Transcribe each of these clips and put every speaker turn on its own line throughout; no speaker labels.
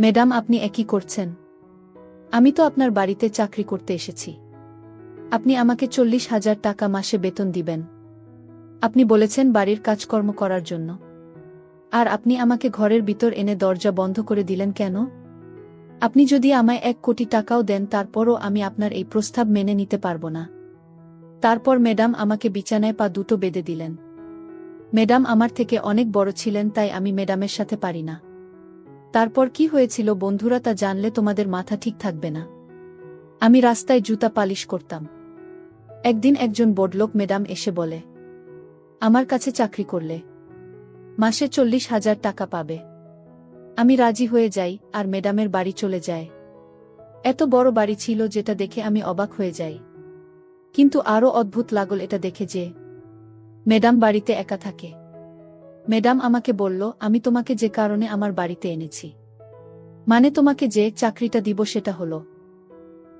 Madam, আপনি একই করছেন। আমি তো আপনার বাড়িতে চাকরি করতে এসেছি। আপনি আমাকে চল্লিশ হাজার টাকা মাসে বেতন দিবেন। আপনি বলেছেন বাড়ির কাজকর্ম করার জন্য। আর আপনি আমাকে ঘরের ভিতর এনে দরজা বন্ধ করে দিলেন কেন? আপনি যদি আমায় এক কোটি টাকাও দেন, তারপরও আমি আপনার এই প্রস্তাব মেনে নিতে পারব না। তারপর ম্যাডাম আমাকে বিছানায় পা দুটো বেঁধে দিলেন। ম্যাডাম আমার থেকে অনেক বড় ছিলেন, তাই আমি ম্যাডামের সাথে পারি না। তারপর কি হয়েছিল বন্ধুরা তা জানলে তোমাদের মাথা ঠিক থাকবে না। আমি রাস্তায় জুতা পালিশ করতাম। একদিন একজন বড়লোক ম্যাডাম এসে বলে, আমার কাছে চাকরি করলে। মাসে চল্লিশ হাজার টাকা পাবে। আমি রাজি হয়ে যাই আর ম্যাডামের বাড়ি চলে যায়। এত বড় বাড়ি ছিল যেটা দেখে আমি অবাক হয়ে যাই। কিন্তু আরও অদ্ভুত লাগল এটা দেখে যে, ম্যাডাম বাড়িতে একা থাকে। ম্যাডাম আমাকে বলল, আমি তোমাকে যে কারণে আমার বাড়িতে এনেছি। মানে তোমাকে যে চাকরিটা দিব সেটা হলো।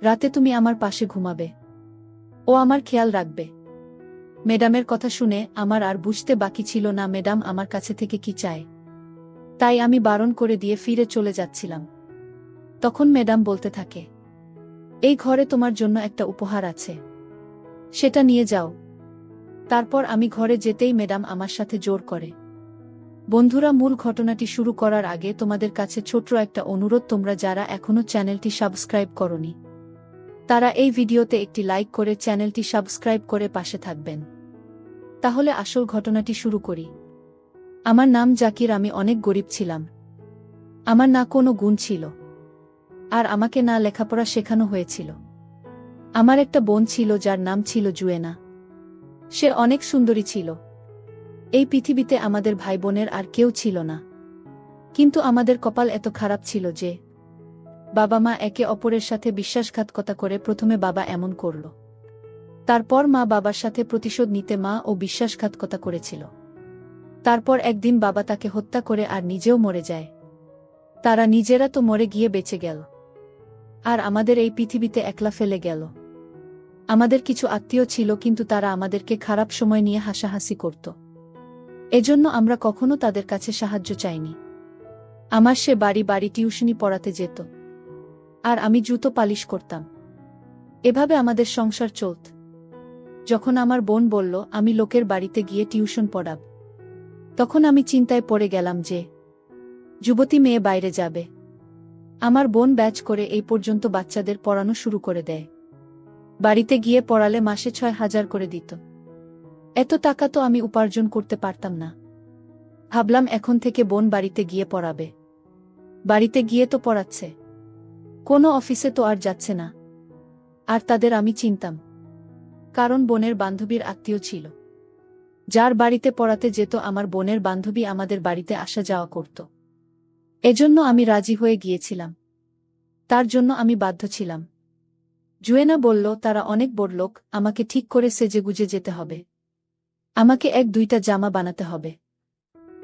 রাতে তুমি আমার পাশে ঘুমাবে। ও আমার খেয়াল রাখবে। ম্যাডামের কথা শুনে আমার আর বুঝতে বাকি ছিল না ম্যাডাম আমার কাছে থেকে কি চায়। তাই আমি বারণ করে দিয়ে ফিরে চলে যাচ্ছিলাম। তখন ম্যাডাম বলতে থাকে, এই ঘরে তোমার জন্য একটা উপহার আছে। সেটা নিয়ে যাও। তারপর আমি ঘরে যেতেই ম্যাডাম আমার সাথে জোর করে। বন্ধুরা, মূল ঘটনাটি শুরু করার আগে তোমাদের কাছে ছোট্ট একটা অনুরোধ, তোমরা যারা এখনও চ্যানেলটি সাবস্ক্রাইব করনি, তারা এই ভিডিওতে একটি লাইক করে চ্যানেলটি সাবস্ক্রাইব করে পাশে থাকবেন। তাহলে আসল ঘটনাটি শুরু করি। আমার নাম জাকির, আমি অনেক গরিব ছিলাম। আমার না কোনো গুণ ছিল, আর আমাকে না লেখাপড়া শেখানো হয়েছিল। আমার একটা বোন ছিল, যার নাম ছিল জুয়েনা। সে অনেক সুন্দরী ছিল এই পৃথিবীতে আমাদের ভাই বোনের আর কেউ ছিল না। কিন্তু আমাদের কপাল এত খারাপ ছিল যে, বাবা মা একে অপরের সাথে বিশ্বাসঘাতকতা করে প্রথমে বাবা এমন করল। তারপর মা বাবার সাথে প্রতিশোধ নিতে মা ও বিশ্বাসঘাতকতা করেছিল। তারপর একদিন বাবা তাকে হত্যা করে আর নিজেও মরে যায়। তারা নিজেরা তো মরে গিয়ে বেঁচে গেল। আর আমাদের এই পৃথিবীতে একলা ফেলে গেল। আমাদের কিছু আত্মীয় ছিল কিন্তু তারা আমাদেরকে খারাপ সময় নিয়ে হাসাহাসি করত। এজন্য আমরা কখনো তাদের কাছে সাহায্য চাইনি। আমার সে বাড়ি বাড়ি টিউশনি পড়াতে যেত। আর আমি জুতো পালিশ করতাম। এভাবে আমাদের সংসার চলত। যখন আমার বোন বলল, আমি লোকের বাড়িতে গিয়ে টিউশন পড়াব। তখন আমি চিন্তায় পড়ে গেলাম যে, যুবতী মেয়ে বাইরে যাবে। আমার বোন ব্যাচ করে এই পর্যন্ত বাচ্চাদের পড়ানো শুরু করে দেয়। বাড়িতে গিয়ে পড়ালে মাসে ছয় হাজার করে দিত। এত টাকা তো আমি উপার্জন করতে পারতাম না। ভাবলাম এখন থেকে বোন বাড়িতে গিয়ে পড়াবে। বাড়িতে গিয়ে তো পড়াচ্ছে। কোনো অফিসে তো আর যাচ্ছে না। আর তাদের আমি চিনতাম। কারণ বোনের বান্ধবীর আত্মীয় ছিল। যার বাড়িতে পড়াতে যেত আমার বোনের বান্ধবী আমাদের বাড়িতে আসা যাওয়া করত। এজন্য আমি রাজি হয়ে গিয়েছিলাম। তার জন্য আমি বাধ্য ছিলাম। জুয়েনা বলল, তারা অনেক বড় লোক আমাকে ঠিক করে সেজেগুজে যেতে হবে। আমাকে এক দুইটা জামা বানাতে হবে।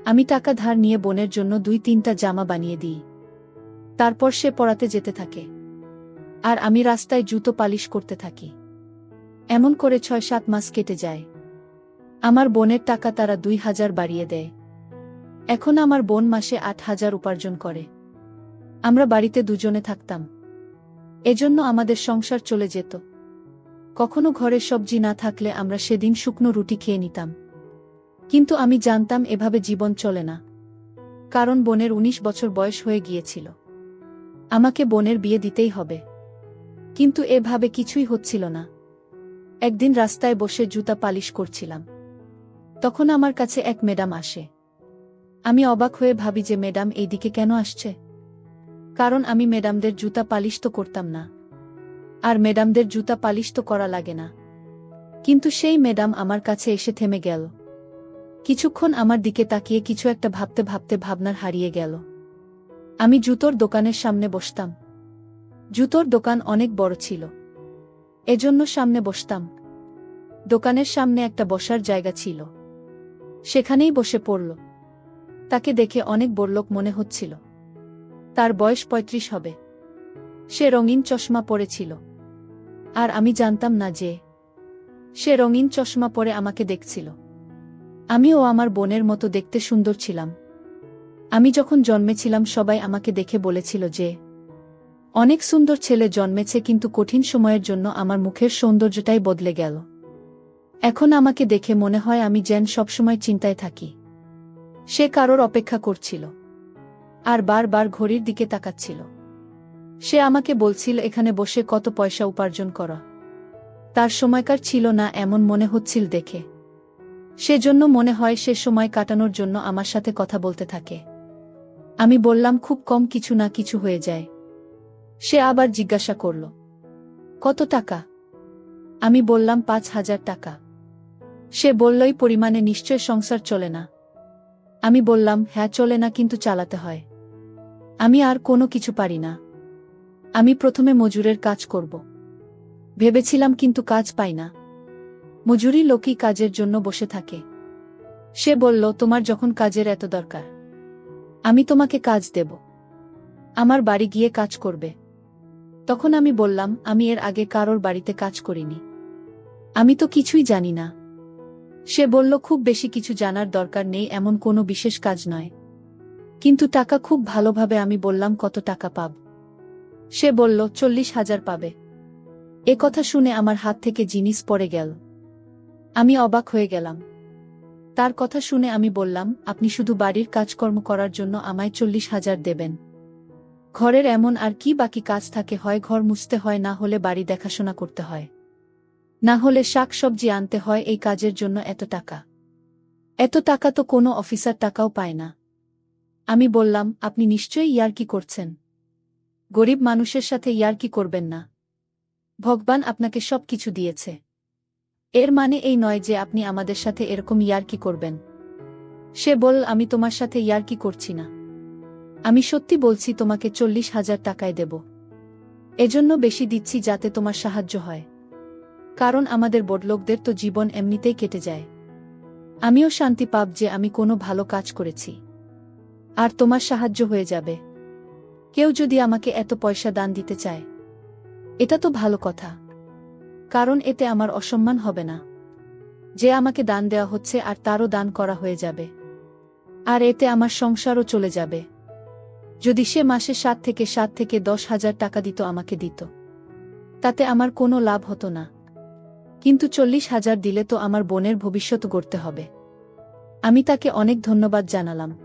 আমি টাকা ধার নিয়ে বোনের জন্য দুই তিনটা জামা বানিয়ে দিই। তারপর সে পড়াতে যেতে থাকে। আর আমি রাস্তায় জুতো পালিশ করতে থাকি। এমন করে ছয় সাত মাস কেটে যায়। আমার বোনের টাকা তারা দুই হাজার বাড়িয়ে দেয়। এখন আমার বোন মাসে আট হাজার উপার্জন করে। আমরা বাড়িতে দুজনে থাকতাম। এজন্য আমাদের সংসার চলে যেত। কখনো ঘরে সবজি না থাকলে আমরা সেদিন শুকনো রুটি খেয়ে নিতাম। কিন্তু আমি জানতাম এভাবে জীবন চলে না। কারণ বোনের ১৯ বছর বয়স হয়ে গিয়েছিল। আমাকে বোনের বিয়ে দিতেই হবে। কিন্তু এভাবে কিছুই হচ্ছিল না। একদিন রাস্তায় বসে জুতা পালিশ করছিলাম। তখন আমার কাছে এক ম্যাডাম আসে। আমি অবাক হয়ে ভাবি যে ম্যাডাম এইদিকে কেন আসছে? কারণ আমি ম্যাডামদের জুতা পালিশ তো করতাম না। আর ম্যাডামদের জুতা পালিশ তো করা লাগে না। কিন্তু সেই ম্যাডাম আমার কাছে এসে থেমে গেল। কিছুক্ষণ আমার দিকে তাকিয়ে কিছু একটা ভাবতে ভাবতে ভাবনার হারিয়ে গেল। আমি জুতোর দোকানের সামনে বসতাম। জুতোর দোকান অনেক বড় ছিল। এজন্য সামনে বসতাম। দোকানের সামনে একটা বসার জায়গা ছিল। সেখানেই বসে পড়ল। তাকে দেখে অনেক বড়লোক মনে হচ্ছিল। তার বয়স পঁয়ত্রিশ হবে। সে রঙিন চশমা পরেছিল। আর আমি জানতাম না যে সে রঙিন চশমা পরে আমাকে দেখছিল। আমিও আমার বোনের মতো দেখতে সুন্দর ছিলাম। আমি যখন জন্মেছিলাম সবাই আমাকে দেখে বলেছিল যে, অনেক সুন্দর ছেলে জন্মেছে কিন্তু কঠিন সময়ের জন্য আমার মুখের সৌন্দর্যটাই বদলে গেল। এখন আমাকে দেখে মনে হয় আমি যেন সবসময় চিন্তায় থাকি। সে কারোর অপেক্ষা করছিল। আর বারবার ঘড়ির দিকে তাকাচ্ছিল। সে আমাকে বলছিল, এখানে বসে কত পয়সা উপার্জন করা। তার সময়কার ছিল না এমন মনে হচ্ছিল দেখে। সেজন্য মনে হয় সে সময় কাটানোর জন্য আমার সাথে কথা বলতে থাকে। আমি বললাম, খুব কম কিছু না কিছু হয়ে যায়। সে আবার জিজ্ঞাসা করল, কত টাকা? আমি বললাম, পাঁচ হাজার টাকা। সে বললই পরিমাণে নিশ্চয় সংসার চলে না। আমি বললাম হ্যাঁ চলে না, কিন্তু চালাতে হয়। আমি আর কোনো কিছু পারি না। আমি প্রথমে মজুরের কাজ করব। ভেবেছিলাম কিন্তু কাজ পাই না। মজুরি লোকই কাজের জন্য বসে থাকে। সে বলল, তোমার যখন কাজের এত দরকার, আমি তোমাকে কাজ দেব। আমার বাড়ি গিয়ে কাজ করবে। তখন আমি বললাম, আমি এর আগে কারোর বাড়িতে কাজ করিনি। আমি তো কিছুই জানি না। সে বলল, খুব বেশি কিছু জানার দরকার নেই, এমন কোনো বিশেষ কাজ নয়। কিন্তু টাকা খুব ভালোভাবে আমি বললাম, কত টাকা পাব? সে বলল, চল্লিশ হাজার পাবে। এ কথা শুনে আমার হাত থেকে জিনিস পড়ে গেল। আমি অবাক হয়ে গেলাম। তার কথা শুনে আমি বললাম, আপনি শুধু বাড়ির কাজকর্ম করার জন্য আমায় চল্লিশ হাজার দেবেন। ঘরের এমন আর কি বাকি কাজ থাকে, হয় ঘর মুছতে হয়, না হলে বাড়ি দেখাশোনা করতে হয়। না হলে শাক সবজি আনতে হয়, এই কাজের জন্য এত টাকা। এত টাকা তো কোনো অফিসার টাকাও পায় না। আমি বললাম, আপনি নিশ্চয়ই ইয়ার্কি করছেন? গরিব মানুষের সাথে ইয়ার্কি করবেন না? ভগবান আপনাকে সব কিছু দিয়েছে। এর মানে এই নয় যে আপনি আমাদের সাথে এরকম ইয়ার্কি করবেন। সে বল, আমি তোমার সাথে ইয়ার্কি করছি না? আমি সত্যি বলছি, তোমাকে চল্লিশ হাজার টাকায় দেব। এজন্য বেশি দিচ্ছি যাতে তোমার সাহায্য হয়। কারণ আমাদের বড়লোকদের তো জীবন এমনিতেই কেটে যায়। আমিও শান্তি পাব যে আমি কোনো ভালো কাজ করেছি। আর তোমার সাহায্য হয়ে যাবে। কেউ যদি আমাকে এত পয়সা দান দিতে চায়। এটা তো ভালো কথা। কারণ এতে আমার অসম্মান হবে না। যে আমাকে দান দেওয়া হচ্ছে আর তারও দান করা হয়ে যাবে। আর এতে আমার সংসারও চলে যাবে। যদি সে মাসে সাত থেকে সাত থেকে দশ হাজার টাকা দিত আমাকে দিত। তাতে আমার কোনো লাভ হতো না। কিন্তু চল্লিশ হাজার দিলে তো আমার বোনের ভবিষ্যৎ গড়তে হবে। আমি তাকে অনেক ধন্যবাদ জানালাম।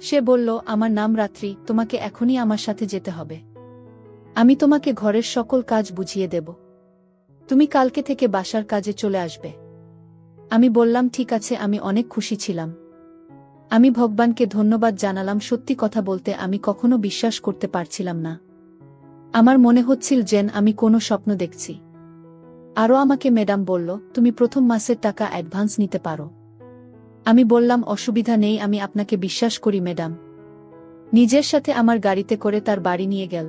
সে বলল, আমার নাম রাত্রি, তোমাকে এখনই আমার সাথে যেতে হবে। আমি তোমাকে ঘরের সকল কাজ বুঝিয়ে দেব। তুমি কালকে থেকে বাসার কাজে চলে আসবে। আমি বললাম, ঠিক আছে, আমি অনেক খুশি ছিলাম। আমি ভগবানকে ধন্যবাদ জানালাম, সত্যি কথা বলতে আমি কখনো বিশ্বাস করতে পারছিলাম না। আমার মনে হচ্ছিল যেন আমি কোনো স্বপ্ন দেখছি। আরও আমাকে ম্যাডাম বলল, তুমি প্রথম মাসের টাকা অ্যাডভান্স নিতে পারো। আমি বললাম, অসুবিধা নেই, আমি আপনাকে বিশ্বাস করি, ম্যাডাম। নিজের সাথে আমার গাড়িতে করে তার বাড়ি নিয়ে গেল।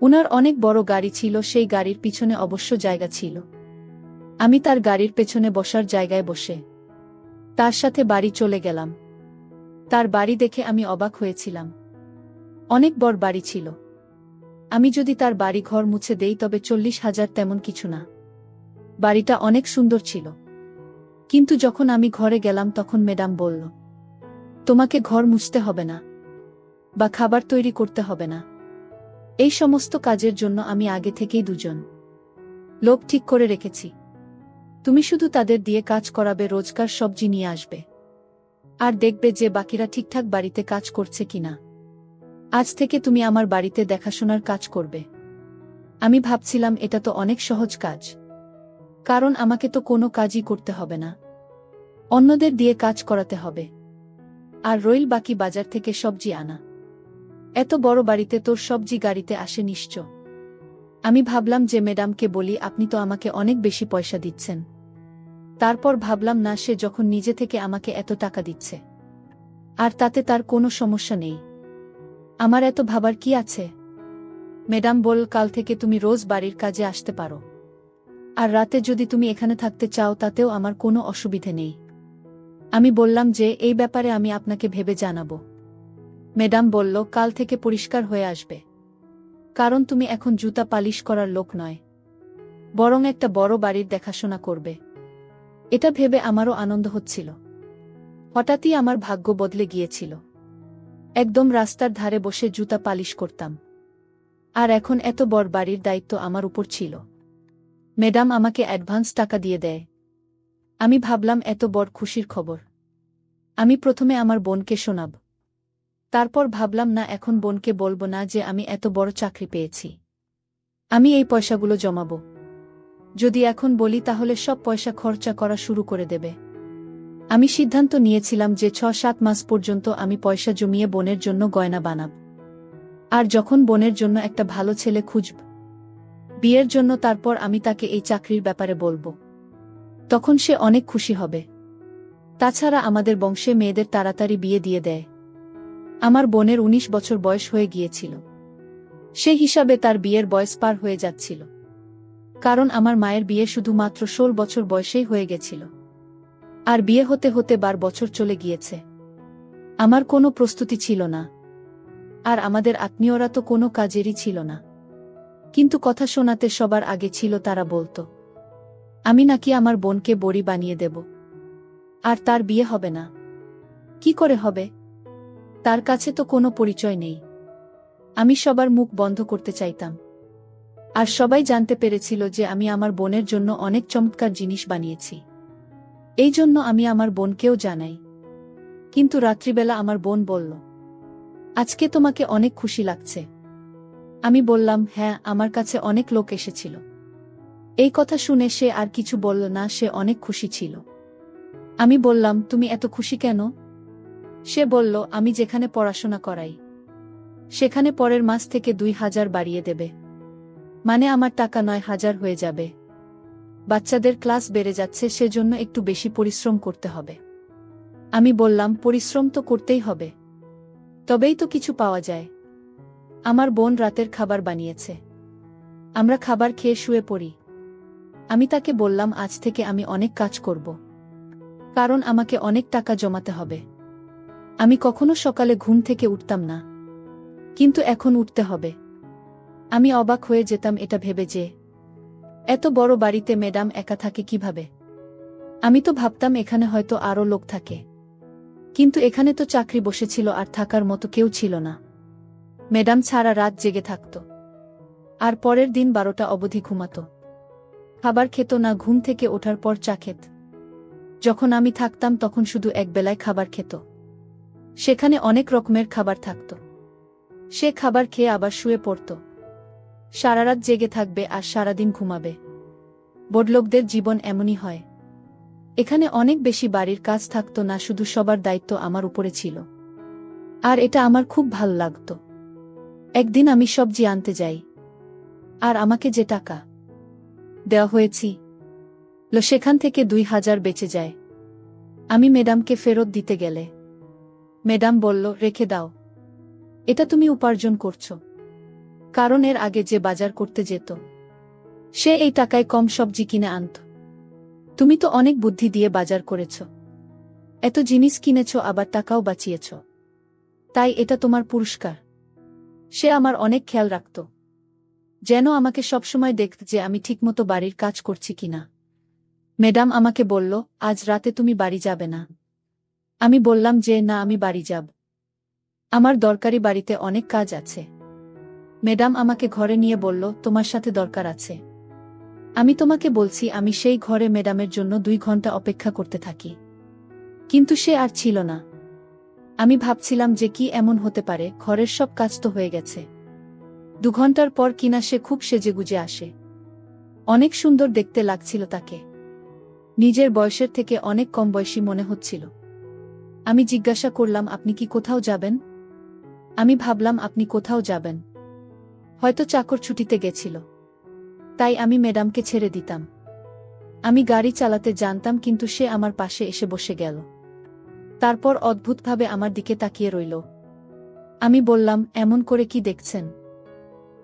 উনার অনেক বড় গাড়ি ছিল, সেই গাড়ির পিছনে অবশ্য জায়গা ছিল। আমি তার গাড়ির পেছনে বসার জায়গায় বসে তার সাথে বাড়ি চলে গেলাম। তার বাড়ি দেখে আমি অবাক হয়েছিলাম। অনেক বড় বাড়ি ছিল। আমি যদি তার বাড়ি ঘর মুছে দেই, তবে চল্লিশ হাজার তেমন কিছু না। বাড়িটা অনেক সুন্দর ছিল। কিন্তু যখন আমি ঘরে গেলাম তখন ম্যাডাম বলল, তোমাকে ঘর মুছতে হবে না বা খাবার তৈরি করতে হবে না। এই সমস্ত কাজের জন্য আমি আগে থেকেই দুজন। লোক ঠিক করে রেখেছি। তুমি শুধু তাদের দিয়ে কাজ করাবে রোজকার সবজি নিয়ে আসবে। আর দেখবে যে বাকিরা ঠিকঠাক বাড়িতে কাজ করছে কিনা আজ থেকে তুমি আমার বাড়িতে দেখাশোনার কাজ করবে। আমি ভাবছিলাম এটা তো অনেক সহজ কাজ। কারণ আমাকে তো কোনো কাজই করতে হবে না। অন্যদের দিয়ে কাজ করাতে হবে। আর রইল বাকি বাজার থেকে সবজি আনা। এত বড় বাড়িতে তোর সবজি গাড়িতে আসে নিশ্চয়। আমি ভাবলাম যে ম্যাডামকে বলি, আপনি তো আমাকে অনেক বেশি পয়সা দিচ্ছেন। তারপর ভাবলাম, না, সে যখন নিজে থেকে আমাকে এত টাকা দিচ্ছে। আর তাতে তার কোনো সমস্যা নেই। আমার এত ভাবার কি আছে? ম্যাডাম বল, কাল থেকে তুমি রোজ বাড়ির কাজে আসতে পারো। আর রাতে যদি তুমি এখানে থাকতে চাও তাতেও আমার কোনো অসুবিধে নেই। আমি বললাম যে, এই ব্যাপারে আমি আপনাকে ভেবে জানাব। ম্যাডাম বলল, কাল থেকে পরিষ্কার হয়ে আসবে। কারণ তুমি এখন জুতা পালিশ করার লোক নয়। বরং একটা বড় বাড়ির দেখাশোনা করবে। এটা ভেবে আমারও আনন্দ হচ্ছিল। হঠাৎই আমার ভাগ্য বদলে গিয়েছিল। একদম রাস্তার ধারে বসে জুতা পালিশ করতাম। আর এখন এত বড় বাড়ির দায়িত্ব আমার উপর ছিল। ম্যাডাম আমাকে অ্যাডভান্স টাকা দিয়ে দেয়। আমি ভাবলাম এত বড় খুশির খবর। আমি প্রথমে আমার বোনকে শোনাব। তারপর ভাবলাম, না, এখন বোনকে বলব না যে আমি এত বড় চাকরি পেয়েছি। আমি এই পয়সাগুলো জমাব। যদি এখন বলি তাহলে সব পয়সা খরচা করা শুরু করে দেবে। আমি সিদ্ধান্ত নিয়েছিলাম যে ছ সাত মাস পর্যন্ত আমি পয়সা জমিয়ে বোনের জন্য গয়না বানাব। আর যখন বোনের জন্য একটা ভালো ছেলে খুঁজব বিয়ের জন্য তারপর আমি তাকে এই চাকরির ব্যাপারে বলব। তখন সে অনেক খুশি হবে। তাছাড়া আমাদের বংশে মেয়েদের তাড়াতাড়ি বিয়ে দিয়ে দেয়। আমার বোনের ১৯ বছর বয়স হয়ে গিয়েছিল। সে হিসাবে তার বিয়ের বয়স পার হয়ে যাচ্ছিল। কারণ আমার মায়ের বিয়ে শুধুমাত্র ষোল বছর বয়সেই হয়ে গেছিল। আর বিয়ে হতে হতে বার বছর চলে গিয়েছে। আমার কোনো প্রস্তুতি ছিল না। আর আমাদের আত্মীয়রা তো কোনো কাজেরই ছিল না। কিন্তু কথা শোনাতে সবার আগে ছিল তারা বলতো, আমি নাকি আমার বোনকে বড়ি বানিয়ে দেব। আর তার বিয়ে হবে না। কি করে হবে? তার কাছে তো কোনো পরিচয় নেই। আমি সবার মুখ বন্ধ করতে চাইতাম। আর সবাই জানতে পেরেছিল যে আমি আমার বোনের জন্য অনেক চমৎকার জিনিস বানিয়েছি। এই জন্য আমি আমার বোনকেও জানাই। কিন্তু রাত্রিবেলা আমার বোন বলল, আজকে তোমাকে অনেক খুশি লাগছে। আমি বললাম হ্যাঁ আমার কাছে অনেক লোক এসেছিল। এই কথা শুনে সে আর কিছু বলল না, সে অনেক খুশি ছিল। আমি বললাম, তুমি এত খুশি কেন? সে বলল, আমি যেখানে পড়াশোনা করাই। সেখানে পরের মাস থেকে দুই হাজার বাড়িয়ে দেবে। মানে আমার টাকা নয় হাজার হয়ে যাবে। বাচ্চাদের ক্লাস বেড়ে যাচ্ছে, সেজন্য একটু বেশি পরিশ্রম করতে হবে। আমি বললাম, পরিশ্রম তো করতেই হবে। তবেই তো কিছু পাওয়া যায়। আমার বোন রাতের খাবার বানিয়েছে। আমরা খাবার খেয়ে শুয়ে পড়ি। আমি তাকে বললাম, আজ থেকে আমি অনেক কাজ করব। কারণ আমাকে অনেক টাকা জমাতে হবে। আমি কখনো সকালে ঘুম থেকে উঠতাম না। কিন্তু এখন উঠতে হবে। আমি অবাক হয়ে যেতাম এটা ভেবে যে, এত বড় বাড়িতে ম্যাডাম একা থাকে কীভাবে? আমি তো ভাবতাম এখানে হয়তো আরও লোক থাকে। কিন্তু এখানে তো চাকরি বসেছিল আর থাকার মতো কেউ ছিল না। ম্যাডাম ছাড়া রাত জেগে থাকত। আর পরের দিন বারোটা অবধি ঘুমাত। খাবার খেত না, ঘুম থেকে ওঠার পর চা খেত। যখন আমি থাকতাম তখন শুধু এক বেলায় খাবার খেত। সেখানে অনেক রকমের খাবার থাকত। সে খাবার খেয়ে আবার শুয়ে পড়ত। সারারাত জেগে থাকবে আর সারাদিন ঘুমাবে। বড়লোকদের জীবন এমনই হয়। এখানে অনেক বেশি বাড়ির কাজ থাকতো না, শুধু সবার দায়িত্ব আমার উপরে ছিল। আর এটা আমার খুব ভালো লাগত। একদিন আমি সবজি আনতে যাই। আর আমাকে যে টাকা দেওয়া হয়েছি, লো সেখান থেকে দুই হাজার বেঁচে যায়। আমি ম্যাডামকে ফেরত দিতে গেলে। ম্যাডাম বলল, রেখে দাও। এটা তুমি উপার্জন করছ। কারণ এর আগে যে বাজার করতে যেত, সে এই টাকায় কম সবজি কিনে আনত। তুমি তো অনেক বুদ্ধি দিয়ে বাজার করেছ। এত জিনিস কিনেছ, আবার টাকাও বাঁচিয়েছ। তাই এটা তোমার পুরস্কার। সে আমার অনেক খেয়াল রাখত। যেন আমাকে সবসময় দেখত যে আমি ঠিকমতো বাড়ির কাজ করছি কিনা। ম্যাডাম আমাকে বলল, আজ রাতে তুমি বাড়ি যাবে না। আমি বললাম যে, না, আমি বাড়ি যাব। আমার দরকারি বাড়িতে অনেক কাজ আছে। ম্যাডাম আমাকে ঘরে নিয়ে বলল, তোমার সাথে দরকার আছে। আমি তোমাকে বলছি, আমি সেই ঘরে ম্যাডামের জন্য দুই ঘণ্টা অপেক্ষা করতে থাকি। কিন্তু সে আর ছিল না। আমি ভাবছিলাম যে কি এমন হতে পারে, ঘরের সব কাজ তো হয়ে গেছে। দু ঘণ্টার পর কিনা সে খুব সেজেগুজে আসে। অনেক সুন্দর দেখতে লাগছিল তাকে। নিজের বয়সের থেকে অনেক কম বয়সী মনে হচ্ছিল। আমি জিজ্ঞাসা করলাম, আপনি কি কোথাও যাবেন? আমি ভাবলাম, আপনি কোথাও যাবেন? হয়তো চাকর ছুটিতে গেছিল। তাই আমি ম্যাডামকে ছেড়ে দিতাম। আমি গাড়ি চালাতে জানতাম, কিন্তু সে আমার পাশে এসে বসে গেল। তারপর অদ্ভুতভাবে আমার দিকে তাকিয়ে রইল। আমি বললাম, এমন করে কি দেখছেন?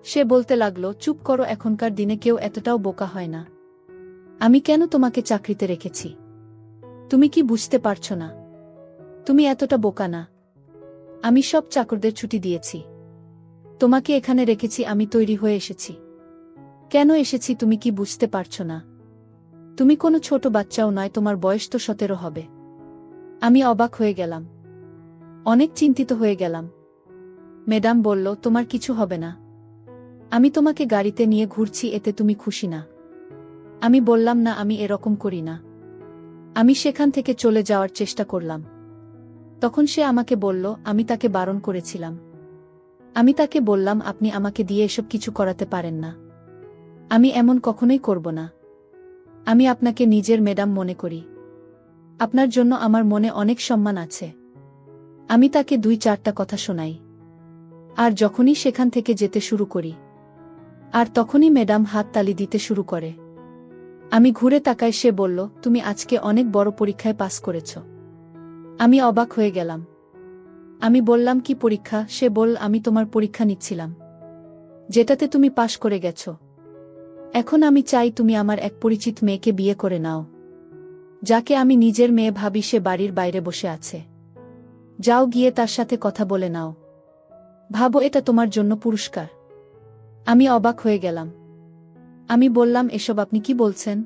সে বলতে লাগল, চুপ করো, এখনকার দিনে কেউ এতটাও বোকা হয় না। আমি কেন তোমাকে চাকরিতে রেখেছি? তুমি কি বুঝতে পারছ না? তুমি এতটা বোকা না। আমি সব চাকরদের ছুটি দিয়েছি। তোমাকে এখানে রেখেছি, আমি তৈরি হয়ে এসেছি। কেন এসেছি তুমি কি বুঝতে পারছ না? তুমি কোনো ছোট বাচ্চাও নয়, তোমার বয়স তো সতেরো হবে। আমি অবাক হয়ে গেলাম। অনেক চিন্তিত হয়ে গেলাম। ম্যাডাম বলল, তোমার কিছু হবে না। আমি তোমাকে গাড়িতে নিয়ে ঘুরছি, এতে তুমি খুশি না। আমি বললাম, না, আমি এরকম করি না। আমি সেখান থেকে চলে যাওয়ার চেষ্টা করলাম। তখন সে আমাকে বলল, আমি তাকে বারণ করেছিলাম। আমি তাকে বললাম, আপনি আমাকে দিয়ে এসব কিছু করাতে পারেন না। আমি এমন কখনোই করব না। আমি আপনাকে নিজের ম্যাডাম মনে করি। আপনার জন্য আমার মনে অনেক সম্মান আছে। আমি তাকে দুই চারটা কথা শোনাই। আর যখনই সেখান থেকে যেতে শুরু করি। আর তখনই ম্যাডাম হাত তালি দিতে শুরু করে। আমি ঘুরে তাকায় সে বলল, তুমি আজকে অনেক বড় পরীক্ষায় পাস করেছ। আমি অবাক হয়ে গেলাম। আমি বললাম, কি পরীক্ষা? সে বল, আমি তোমার পরীক্ষা নিচ্ছিলাম। যেটাতে তুমি পাশ করে গেছ। এখন আমি চাই তুমি আমার এক পরিচিত মেয়েকে বিয়ে করে নাও। যাকে আমি নিজের মেয়ে ভাবি সে বাড়ির বাইরে বসে আছে। যাও গিয়ে তার সাথে কথা বলে নাও। ভাবো এটা তোমার জন্য পুরস্কার। আমি অবাক হয়ে গেলাম। আমি বললাম, এসব আপনি কি বলছেন?